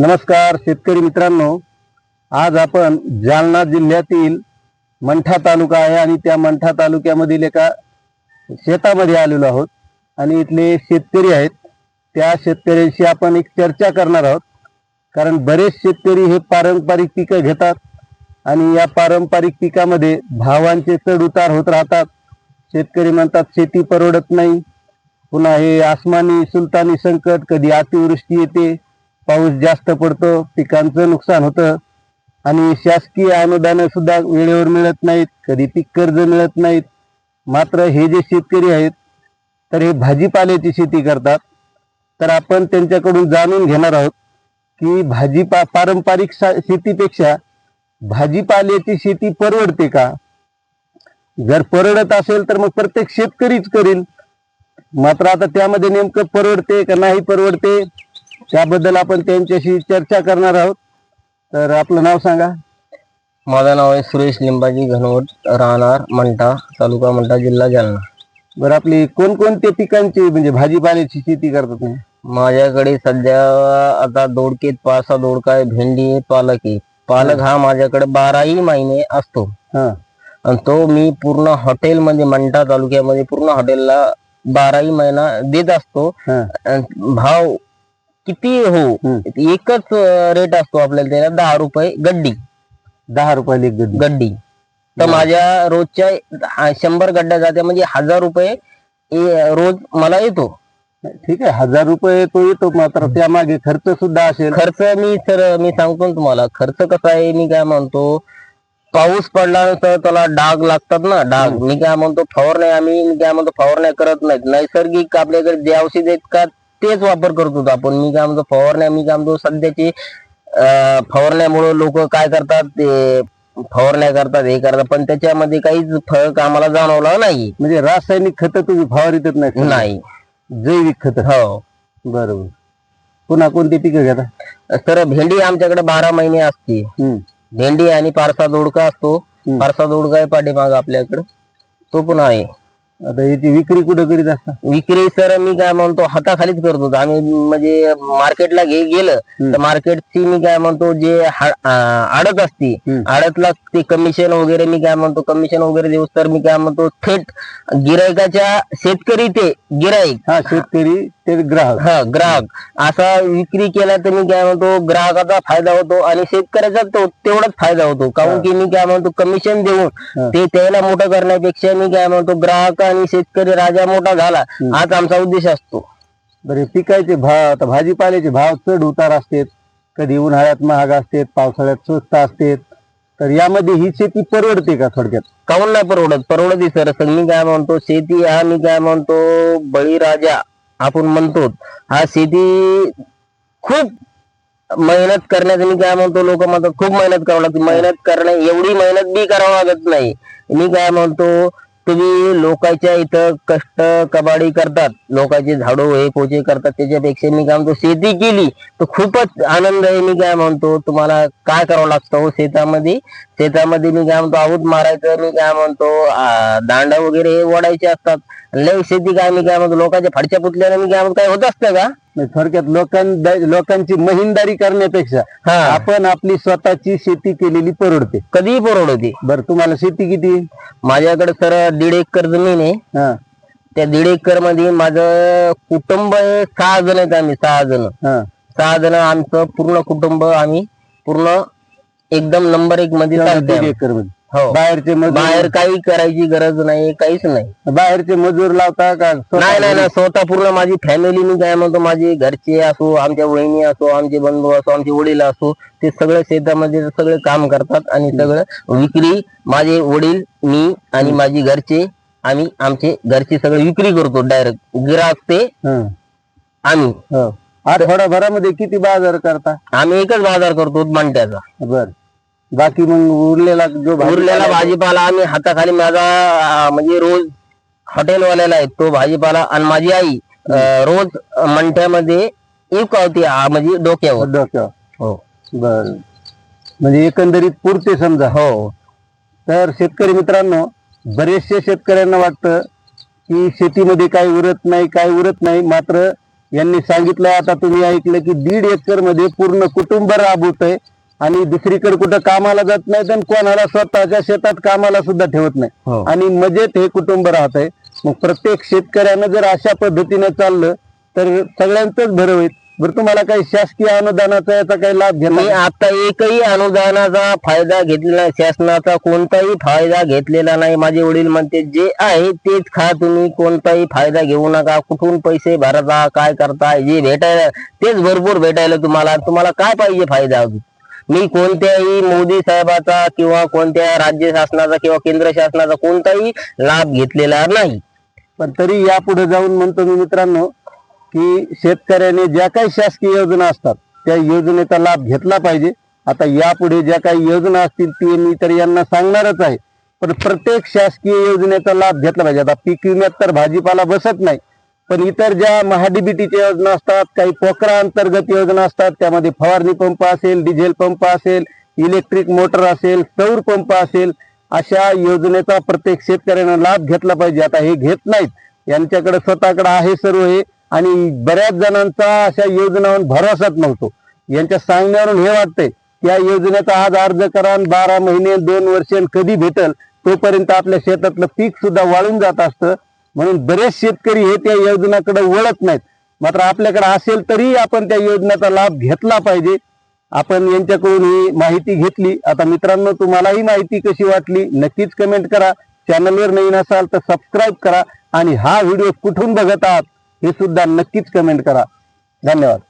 नमस्कार शेतकरी मित्रांनो. आज आपण जालना जिल्ह्यातील मंठा तालुका आहे आणि त्या मंठा तालुक्यामधील एका शेतामध्ये आलेलो आहोत आणि इथले शेतकरी आहेत. त्या शेतकऱ्यांशी आपण एक चर्चा करणार आहोत. कारण बरेच शेतकरी हे पारंपरिक पिकं घेतात आणि या पारंपरिक पिकामध्ये भावांचे चढ उतार होत राहतात. शेतकरी म्हणतात शेती परवडत नाही. पुन्हा हे आसमानी सुलतानी संकट कधी अतिवृष्टी येते पाऊस जास्त पडतो पिकांचं नुकसान होतं. आणि शासकीय अनुदान सुद्धा वेळेवर मिळत नाहीत कधी पीक कर्ज मिळत नाहीत. मात्र हे जे शेतकरी आहेत तर हे भाजीपाल्याची शेती करतात. तर आपण त्यांच्याकडून जाणून घेणार आहोत की भाजीपा पारंपरिक शेतीपेक्षा भाजीपाल्याची शेती परवडते का? जर परवडत असेल तर मग प्रत्येक शेतकरीच करील. मात्र आता त्यामध्ये नेमकं परवडते का नाही परवडते? त्याबद्दल आपण त्यांच्याशी चर्चा करणार आहोत. तर आपलं नाव सांगा. माझं नाव आहे सुरेश लिंबाजी घनवट राहणार मंठा तालुका मंठा जिल्हा जालना. बरं आपली कोणकोणत्या पिकांची म्हणजे भाजीपाल्याची शेती करतात तुम्ही? माझ्याकडे सध्या आता दोडकेत पासा दोडका आहे भेंडी आहे पालक आहे. पालक हा. माझ्याकडे बाराही महिने असतो. हा. आणि तो मी पूर्ण हॉटेलमध्ये मंठा तालुक्यामध्ये पूर्ण हॉटेलला बाराही महिना देत असतो. हा. भाव किती हो. एकच रेट असतो आपल्याला त्याला दहा रुपये गड्डी. दहा रुपयाला एक गड्डी. गड्डी. तर माझ्या रोजच्या शंभर गड्ड्या जात्या म्हणजे हजार रुपये रोज मला येतो. ठीक आहे हजार रुपये तो येतो मात्र त्यामागे खर्च सुद्धा असेल. खर्च मी सर मी सांगतो तुम्हाला खर्च कसा आहे मी काय म्हणतो पाऊस पडल्यानंतर त्याला डाग लागतात ना डाग. मी काय म्हणतो फवारण्या आम्ही मी काय म्हणतो फवारण्या करत नाहीत. नैसर्गिक आपल्याकडे जे औषध आहेत का तेच वापर करतो आपण. मी काय म्हणतो फवारण्या मी काय म्हणतो सध्याची फवारण्यामुळे लोक काय करतात ते फवारण्या करतात हे करतात पण त्याच्यामध्ये काहीच फरक आम्हाला जाणवला नाही. म्हणजे रासायनिक खत तुम्ही फवारीतच नाही नाही. जैविक खत? हो. बरोबर. पुन्हा कोणती पिकं घेता? तर भेंडी आमच्याकडे बारा महिने असते. भेंडी आणि पारसा दोडका असतो. पारसा दोडका आहे पाठीमाग आपल्याकडे. तो पण आहे. आता याची विक्री कुठं करीत असता विक्री सर मी काय म्हणतो हाताखालीच करतो आम्ही म्हणजे मार्केटला घे गेलं. तर मार्केटची मी काय म्हणतो जे आडत असती. आडतला ते कमिशन वगैरे मी काय म्हणतो कमिशन वगैरे देऊस तर मी काय म्हणतो थेट गिरायकाच्या शेतकरी ते गिराईक हा शेतकरी ते ग्राहक. हा ग्राहक. असा विक्री केला तर मी काय म्हणतो ग्राहकाचा फायदा होतो आणि शेतकऱ्याचा तो तेवढाच फायदा होतो. कारण की मी काय म्हणतो कमिशन देऊन. ते त्याला मोठं करण्यापेक्षा मी काय म्हणतो ग्राहक आणि शेतकरी राजा मोठा झाला. हाच आमचा उद्देश असतो. बरे पिकायचे भाव आता भाजीपाल्याचे भाव चढ उतार असतात. कधी उन्हाळ्यात महाग असतात पावसाळ्यात स्वस्त असतात. तर यामध्ये ही शेती परवडते का थोडक्यात? काऊन नाही परवडत? परवडत सर मी काय म्हणतो शेती हा मी काय म्हणतो बळीराजा. आपण म्हणतो हा शेती खूप मेहनत करण्याचं मी काय म्हणतो लोक म्हणतात खूप मेहनत करावं लागते. मेहनत करणे एवढी मेहनत बी करावं लागत नाही. मी काय म्हणतो तुम्ही लोकांच्या इथं कष्ट कबाडी करतात. लोकांचे झाडू हे पोचे करतात. त्याच्यापेक्षा मी काय म्हणतो शेती केली तर खूपच आनंद आहे मी काय म्हणतो. तुम्हाला काय करावं लागतं हो शेतामध्ये? शेतामध्ये मी काय म्हणतो आऊत मारायचं मी काय म्हणतो दांड दांडा वगैरे हे ओढायचे असतात. लय शेती काय मी काय म्हणतो लोकांच्या फाडच्या पुतल्याने मी काय म्हणतो काय होत असतं का? थोडक्यात लोकां लोकांची महिनदारी करण्यापेक्षा हा. आपण आपली स्वतःची शेती केलेली परवडते. कधीही परवडते. बरं तुम्हाला शेती किती? माझ्याकडे सर दीड एकर जमीन आहे. हा. त्या दीड एकरमध्ये माझं कुटुंब सहा जण आहेत आम्ही सहा जण. हा. सहा जण आमचं पूर्ण कुटुंब आम्ही पूर्ण एकदम नंबर एक मध्ये. एकरमध्ये हो. बाहेरचे मजूर बाहेर काही करायची गरज नाही काहीच नाही. बाहेरचे मजूर लावता का? स्वतः नाही नाही नाही स्वतः पूर्ण माझी फॅमिली मी काय म्हणतो माझे घरचे असो आमच्या वहिनी असो आमचे बंधू असो आमचे वडील असो ते सगळे शेतामध्ये सगळे काम करतात आणि सगळं विक्री माझे वडील मी आणि माझी घरचे आम्ही आमचे घरचे सगळे विक्री करतो डायरेक्ट गिराक ते हा. आम्ही. हो. आठवडाभरामध्ये किती बाजार करता? आम्ही एकच बाजार करतो मांट्याचा बर. बाकी मग उरलेला जो उरलेला भाजीपाला आम्ही हाताखाली माझा अं, म्हणजे रोज हॉटेलवाल्याला आहे तो भाजीपाला आणि माझी आई अं, रोज मंठ्यामध्ये एक होती आ, म्हणजे डोक्यावर. डोक्यावर. हो. बर. म्हणजे एकंदरीत पुरते समजा. हो. तर शेतकरी मित्रांनो बरेचशे शेतकऱ्यांना वाटतं की शेतीमध्ये काही उरत नाही काही उरत नाही. मात्र यांनी सांगितलंय आता तुम्ही ऐकलं की दीड एकरमध्ये पूर्ण कुटुंब राबवत आहे आणि दुसरीकडे कुठं कामाला जात नाही आणि कोणाला स्वतःच्या शेतात कामाला सुद्धा ठेवत नाही. हो. आणि मजेत हे कुटुंब राहत आहे मग प्रत्येक शेतकऱ्यानं जर अशा पद्धतीने चाललं तर सगळ्यांचंच बरं होईल. बरं तुम्हाला काही शासकीय अनुदानाचा याचा काही लाभ मी घेतला आता एकही अनुदानाचा फायदा घेतलेला नाही शासनाचा कोणताही फायदा घेतलेला नाही. माझे वडील म्हणते जे आहे तेच खा तुम्ही कोणताही फायदा घेऊ नका. कुठून पैसे भरता काय करता जे भेटायला तेच भरपूर भेटायला तुम्हाला. तुम्हाला काय पाहिजे फायदा अजून? मी कोणत्याही मोदी साहेबाचा किंवा कोणत्या राज्य शासनाचा किंवा केंद्र शासनाचा कोणताही लाभ घेतलेला नाही. पण तरी यापुढे जाऊन म्हणतो मी मित्रांनो की शेतकऱ्याने ज्या काही शासकीय योजना असतात त्या योजनेचा लाभ घेतला पाहिजे. आता यापुढे ज्या काही योजना असतील ते मी तर यांना सांगणारच आहे. पण प्रत्येक शासकीय योजनेचा लाभ घेतला पाहिजे. आता पीक विम्यात तर भाजीपाला बसत नाही. पण इतर ज्या महाडीबीटीच्या योजना असतात काही पोकरा अंतर्गत योजना असतात त्यामध्ये फवारणी पंप असेल डिझेल पंप असेल इलेक्ट्रिक मोटर असेल सौर पंप असेल अशा योजनेचा प्रत्येक शेतकऱ्यानं लाभ घेतला पाहिजे. आता हे घेत नाहीत. यांच्याकडे स्वतःकडे आहे सर्व हे आणि बऱ्याच जणांचा अशा योजनावर भरोसाच नव्हतो. यांच्या सांगण्यावरून हे वाटतंय या योजनेचा आज अर्ज करा बारा महिने दोन वर्ष कधी भेटल तोपर्यंत आपल्या शेतातलं पीक सुद्धा वाळून जात असतं. म्हणून बरेच शेतकरी हे त्या योजनाकडे वळत नाहीत. मात्र आपल्याकडे असेल तरी आपण त्या योजनेचा लाभ घेतला पाहिजे. आपण यांच्याकडून ही माहिती घेतली. आता मित्रांनो तुम्हाला ही माहिती कशी वाटली नक्कीच कमेंट करा. चॅनलवर नवीन असाल तर सबस्क्राईब करा. आणि हा व्हिडिओ कुठून बघत आहात हे सुद्धा नक्कीच कमेंट करा. धन्यवाद.